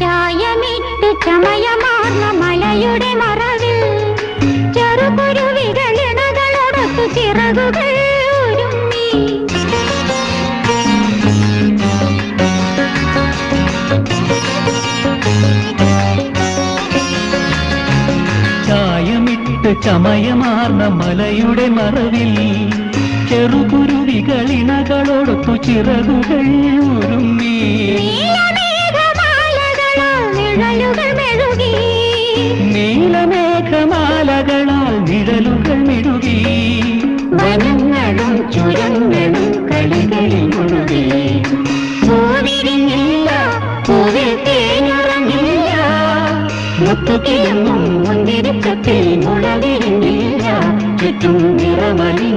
ചായമിട്ട് ചമയമാർന്ന മലയുടെ മറവിൽ ചെറുകുരുവികളിണകളോടൊത്തു ചിറകുകൾ ഒരുമ്മി ചായമിട്ട് ചമയമാർന്ന മലയുടെ മറവിൽ ചെറുകുരുവികളിണകളോടൊത്തു ചിറകുകൾ ഉരുമ്മി മെഴുകി നീലമേഘമാലകളാൽ നിഴലുകൾ മിഴുകി വനങ്ങളും ചുരങ്ങളും കളികളിൽ മുഴുകി. പൂവിരിഞ്ഞില്ല പൂവിൽ തേനുറങ്ങില്ല. മുത്തുകിഴങ്ങും മുന്തിരിക്കത്തിൽ മുളവിരിഞ്ഞില്ല ചുറ്റും നിറമലിഞ്ഞില്ല